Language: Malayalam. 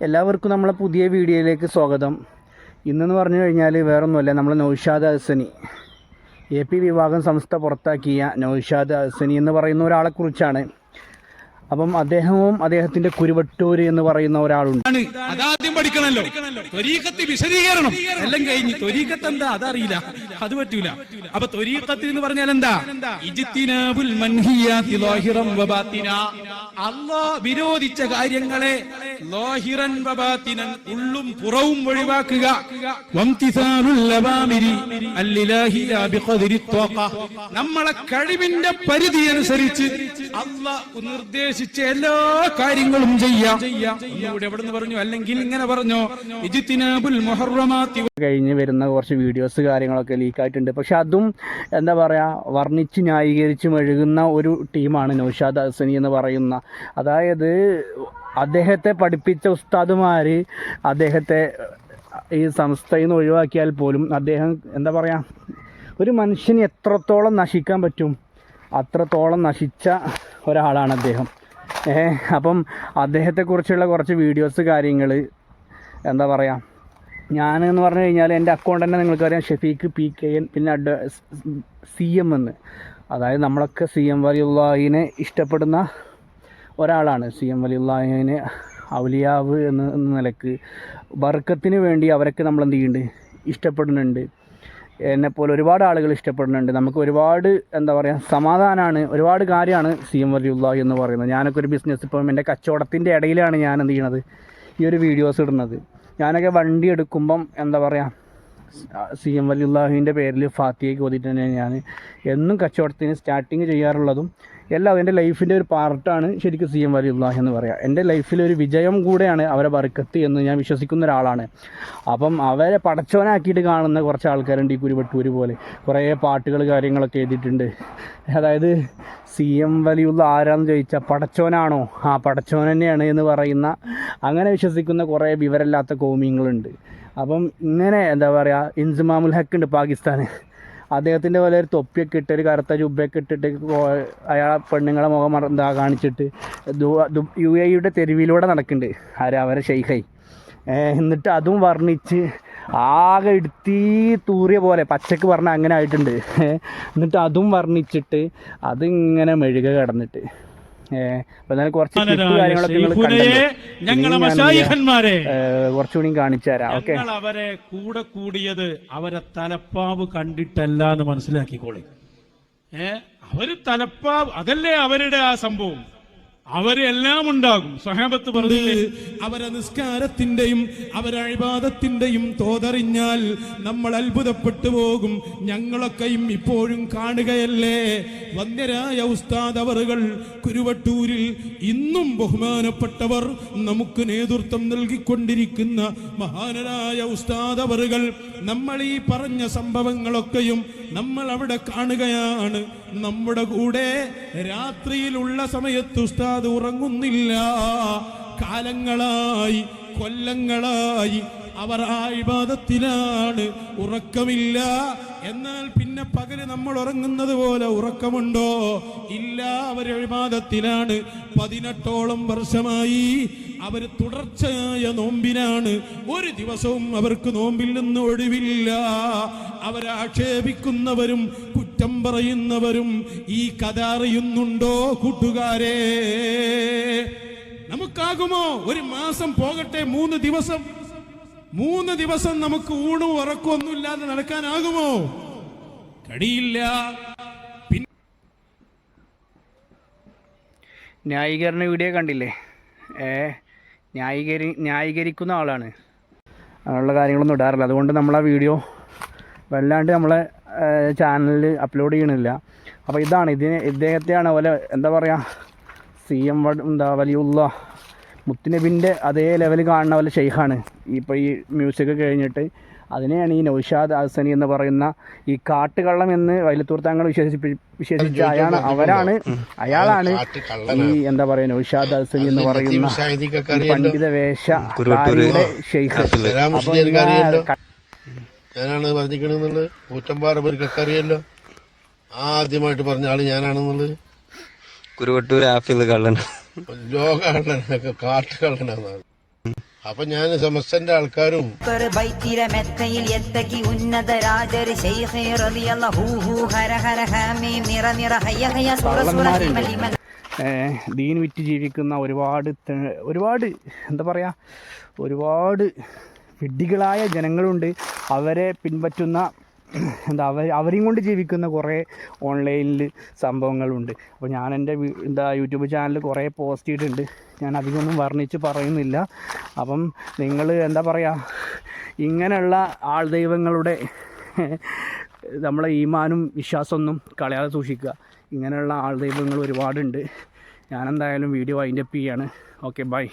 എല്ലാവർക്കും നമ്മളെ പുതിയ വീഡിയോയിലേക്ക് സ്വാഗതം. ഇന്നെന്ന് പറഞ്ഞു കഴിഞ്ഞാൽ വേറൊന്നുമല്ല നമ്മൾ നൗഷാദ് ഹസനി എ പി വിഭാഗം സംസ്ഥ പുറത്താക്കിയ നൗഷാദ് ഹസനി എന്ന് പറയുന്ന ഒരാളെക്കുറിച്ചാണ്. അപ്പം അദ്ദേഹവും അദ്ദേഹത്തിന്റെ കുരുവട്ടൂര് എന്ന് പറയുന്ന ഒരാളുണ്ട്. അതാദ്യം പഠിക്കണല്ലോ. ത്വരീക്കത്ത് വിശദീകരണം. എല്ലാം കഴിഞ്ഞ് ത്വരീക്കത്ത് എന്താ? അതറിയില്ല. അത് പറ്റൂല. അപ്പൊ ത്വരീക്കത്ത് എന്ന് പറഞ്ഞാൽ എന്താ? അല്ലാഹ് വിരോധിച്ച കാര്യങ്ങളെ ലാഹിറൻ ബബാത്തിനൻ ഉള്ളും പുറവും ഒഴിവാക്കുക. നമ്മളെ കഴിവിന്റെ പരിധി അനുസരിച്ച് അള്ളാഹ് നിർദ്ദേശിച്ച എല്ലാ കാര്യങ്ങളും ചെയ്യാം. എവിടെ പറഞ്ഞു? അല്ലെങ്കിൽ ഇങ്ങനെ പറഞ്ഞോ? കഴിഞ്ഞ് വരുന്ന കുറച്ച് വീഡിയോസ് കാര്യങ്ങളൊക്കെ ലീക്കായിട്ടുണ്ട് പക്ഷെ അതും എന്താ പറയാ വർണിച്ച് ന്യായീകരിച്ച് മെഴുകുന്ന ഒരു ടീമാണ് നൗഷാദ് ഹസനി എന്ന് പറയുന്ന. അതായത് അദ്ദേഹത്തെ പഠിപ്പിച്ച ഉസ്താദുമാർ അദ്ദേഹത്തെ ഈ സംസ്ഥയിൽ നിന്ന് ഒഴിവാക്കിയാൽ പോലും അദ്ദേഹം എന്താ പറയുക ഒരു മനുഷ്യന് എത്രത്തോളം നശിക്കാൻ പറ്റും അത്രത്തോളം നശിച്ച ഒരാളാണ് അദ്ദേഹം. ഏ അപ്പം അദ്ദേഹത്തെക്കുറിച്ചുള്ള കുറച്ച് വീഡിയോസ് കാര്യങ്ങൾ എന്താ പറയുക ഞാൻ എന്ന് പറഞ്ഞു കഴിഞ്ഞാൽ എന്റെ അക്കൗണ്ട് തന്നെ നിങ്ങൾക്കറിയാം ഷെഫീഖ് പി കെ എൻ പിന്നെ അഡ് സി എം എന്ന്. അതായത് നമ്മളൊക്കെ സി എം വലിയുള്ളഹിനെ ഇഷ്ടപ്പെടുന്ന ഒരാളാണ് സി എം വലിയുള്ളഹിനെ ഔലിയാവ് എന്ന നിലയ്ക്ക്. ബർക്കത്തിന് വേണ്ടി അവരൊക്കെ നമ്മൾ എന്ത് ചെയ്യുന്നുണ്ട്? ഇഷ്ടപ്പെടുന്നുണ്ട്. എന്നെപ്പോലെ ഒരുപാട് ആളുകൾ ഇഷ്ടപ്പെടുന്നുണ്ട്. നമുക്ക് ഒരുപാട് എന്താ പറയുക സമാധാനമാണ് ഒരുപാട് കാര്യമാണ് സി എം വലിയുള്ളാഹി എന്ന് പറയുന്നത്. ഞാനൊക്കെ ഒരു ബിസിനസ് ഇപ്പം എന്റെ കച്ചവടത്തിന്റെ ഇടയിലാണ് ഞാൻ എന്ത് ചെയ്യണത്? ഈ ഒരു വീഡിയോസ് ഇടുന്നത്. ഞാനൊക്കെ വണ്ടി എടുക്കുമ്പം എന്താ പറയുക സി എം വലിയുള്ളാഹുവിന്റെ പേരിൽ ഫാത്തിയയ്ക്ക് ഓതിയിട്ട് തന്നെയാണ് ഞാൻ എന്നും കച്ചവടത്തിന് സ്റ്റാർട്ടിങ് ചെയ്യാറുള്ളതും എല്ലാം എന്റെ ലൈഫിന്റെ ഒരു പാർട്ടാണ് ശരിക്കും സി എം വലിയുള്ളാഹി എന്ന് പറയുക എന്റെ ലൈഫിലൊരു വിജയം കൂടെയാണ് അവരെ ബർക്കത്ത് എന്ന് ഞാൻ വിശ്വസിക്കുന്ന ഒരാളാണ്. അപ്പം അവരെ പടച്ചവനാക്കിയിട്ട് കാണുന്ന കുറച്ച് ആൾക്കാരുണ്ട് ഈ കുരുവട്ടൂര് പോലെ. കുറേ പാട്ടുകൾ കാര്യങ്ങളൊക്കെ എഴുതിയിട്ടുണ്ട്. അതായത് സി എം വലിയുള്ള ആരാന്ന് ചോദിച്ചാൽ പടച്ചോനാണോ ആ പടച്ചോൻ തന്നെയാണ് എന്ന് പറയുന്ന അങ്ങനെ വിശ്വസിക്കുന്ന കുറേ വിവരമില്ലാത്ത കോമിങ്ങളുണ്ട് അപ്പം ഇങ്ങനെ എന്താ പറയുക ഇൻസുമാമുൽ ഹക്ക് ഉണ്ട് പാകിസ്ഥാൻ അദ്ദേഹത്തിന്റെ പോലെ ഒരു തൊപ്പിയൊക്കെ ഇട്ട് ഒരു കറുത്ത ജുബയൊക്കെ ഇട്ടിട്ട് അയാളെ പെണ്ണുങ്ങളെ മുഖം എന്താ കാണിച്ചിട്ട് യു എ യു എയുടെ തെരുവിലൂടെ നടക്കുന്നുണ്ട്. ആര്? അവരെ ഷെയ്ഖായി. എന്നിട്ട് അതും വർണിച്ച് ആകെ ഇടുത്തി തൂറിയ പോലെ പച്ചക്ക് പറഞ്ഞ അങ്ങനെ ആയിട്ടുണ്ട്. എന്നിട്ട് അതും വർണിച്ചിട്ട് അതിങ്ങനെ മെഴുക കിടന്നിട്ട്. അപ്പൊ കുറച്ച് clip കാര്യങ്ങളൊക്കെ നിങ്ങൾ കണ്ടല്ലോ. ഞങ്ങളെ ഏഹ് കുറച്ചുകൂടി കാണിച്ചു തരാം ഓക്കെ. അവരെ കൂടെ കൂടിയത് അവരെ തലപ്പാവ് കണ്ടിട്ടല്ല എന്ന് മനസ്സിലാക്കിക്കോളി. ഏ അവർ തലപ്പാവ് അതല്ലേ അവരുടെ ആ സംഭവം? അവരെല്ലാം ഉണ്ടാകും. സഹാബത്ത് പറഞ്ഞില്ലേ? അവരെ നിസ്കാരത്തിന്റെയും അവരെ അഴിബാദത്തിന്റെയും തോതറിഞ്ഞാൽ നമ്മൾ അത്ഭുതപ്പെട്ടു പോകും. ഞങ്ങളൊക്കെയും ഇപ്പോഴും കാണുകയല്ലേ? വന്യരായ ഉസ്താദ് അവറുകൾ കുരുവട്ടൂരിൽ ഇന്നും ബഹുമാനപ്പെട്ടവർ നമുക്ക് നേതൃത്വം നൽകിക്കൊണ്ടിരിക്കുന്ന മഹാനരായ ഉസ്താദ് അവറുകൾ നമ്മൾ ഈ പറഞ്ഞ സംഭവങ്ങളൊക്കെയും നമ്മൾ അവിടെ കാണുകയാണ്. നമ്മുടെ കൂടെ രാത്രിയിലുള്ള സമയത്ത് ഉസ്താദ് ഉറങ്ങുന്നില്ല കാലങ്ങളായി കൊല്ലങ്ങളായി അവർ ആ ഇബാദത്തിലാണ്. ഉറക്കമില്ല. എന്നാൽ പിന്നെ പകൽ നമ്മൾ ഉറങ്ങുന്നത് പോലെ ഉറക്കമുണ്ടോ? ഇല്ല അവർ ഇബാദത്തിലാണ്. പതിനെട്ടോളം വർഷമായി അവർ തുടർച്ചയായ നോമ്പിനാണ്. ഒരു ദിവസവും അവർക്ക് നോമ്പിൽ നിന്ന് ഒഴിവില്ല. അവരെ ആക്ഷേപിക്കുന്നവരും കുറ്റം പറയുന്നവരും ഈ കഥ അറിയുന്നുണ്ടോ കൂട്ടുകാരെ? നമുക്കാകുമോ? ഒരു മാസം പോകട്ടെ മൂന്ന് ദിവസം. മൂന്ന് ദിവസം നമുക്ക് ഊണും ഉറക്കും ഒന്നുമില്ലാതെ നടക്കാനാകുമോ? കഴിയില്ല ന്യായീകരണ വീഡിയോ കണ്ടില്ലേ? ഏ ന്യായീകരി ന്യായീകരിക്കുന്ന ആളാണ്. അങ്ങനെയുള്ള കാര്യങ്ങളൊന്നും ഇടാറില്ല. അതുകൊണ്ട് നമ്മൾ ആ വീഡിയോ വല്ലാണ്ട് നമ്മളെ ചാനലിൽ അപ്ലോഡ് ചെയ്യണില്ല. അപ്പോൾ ഇതാണ് ഇതിന് ഇദ്ദേഹത്തെയാണ് പോലെ എന്താ പറയുക സി എം എന്താ വലിയുള്ള മുത്തുനബിന്റെ അതേ ലെവൽ കാണുന്ന പോലെ ഷെയ്ഖാണ്. ഇപ്പോൾ ഈ മ്യൂസിക് കഴിഞ്ഞിട്ട് അതിനെയാണ് ഈ നൗഷാദ് ഹസനി എന്ന് പറയുന്ന ഈ കാട്ടുകള്ളം എന്ന് വൈലത്തൂർ തങ്ങൾ വിശേഷിപ്പി വിശേഷിച്ച അയാൾ അവരാണ് അയാളാണ് ഈ എന്താ പറയുക നൗഷാദ് ഹസനി എന്ന് പറയുന്ന ഈ പണ്ഡിത വേഷ ഷെയ്ഖ്. ഞാനാണ് പറഞ്ഞിരിക്കണെന്നുള്ളത് കൂറ്റമ്പാറ പേർക്കൊക്കെ അറിയല്ലോ ആദ്യമായിട്ട് പറഞ്ഞ ആൾ ഞാനാണെന്നുള്ളത്. കുരുവട്ടൂർ ആഫിൽ കള്ളൻ. ലോക കള്ളനൊക്കെ കാട്ടു കള്ളനാണ് അപ്പൊ ഞാൻ സമസ്തന്റെ ആൾക്കാരും മെത്തയിൽ എത്തക്കി ഉന്നത ദീൻ വിറ്റ് ജീവിക്കുന്ന ഒരുപാട് ഒരുപാട് എന്താ പറയുക ഒരുപാട് വിഡ്ഢികളായ ജനങ്ങളുണ്ട്. അവരെ പിൻപറ്റുന്ന എന്താ അവർ അവരെയും കൊണ്ട് ജീവിക്കുന്ന കുറേ ഓൺലൈനിൽ സംഭവങ്ങളുണ്ട്. അപ്പോൾ ഞാൻ എന്റെ എന്താ യൂട്യൂബ് ചാനൽ കുറേ പോസ്റ്റ് ചെയ്തിട്ടുണ്ട്. ഞാൻ അധികമൊന്നും വർണിച്ച് പറയുന്നില്ല. അപ്പം നിങ്ങൾ എന്താ പറയുക ഇങ്ങനെയുള്ള ആൾ ദൈവങ്ങളുടെ നമ്മളെ ഈമാനും വിശ്വാസമൊന്നും കളയാതെ സൂക്ഷിക്കുക. ഇങ്ങനെയുള്ള ആൾ ദൈവങ്ങൾ ഒരുപാടുണ്ട്. ഞാനെന്തായാലും വീഡിയോ വൈൻഡപ്പ് ചെയ്യാണ്. Okay bye